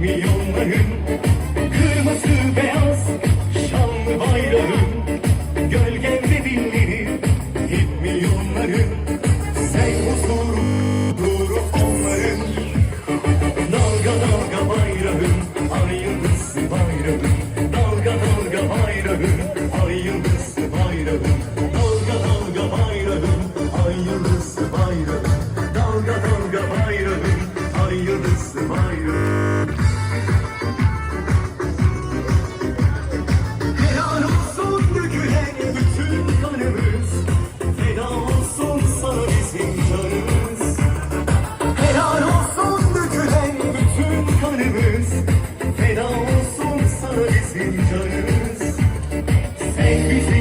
milyonların Kırmızı beyaz şanlı bayrağın Gölgemde dinlenir hep milyonların Sen huzur gurur onların. Dalga dalga bayrağın ay yıldızlı bayrağın. Dalga dalga bayrağın ay yıldızlı bayrağın. Dalga dalga bayrağın ay yıldızlı bayrağın. Hey,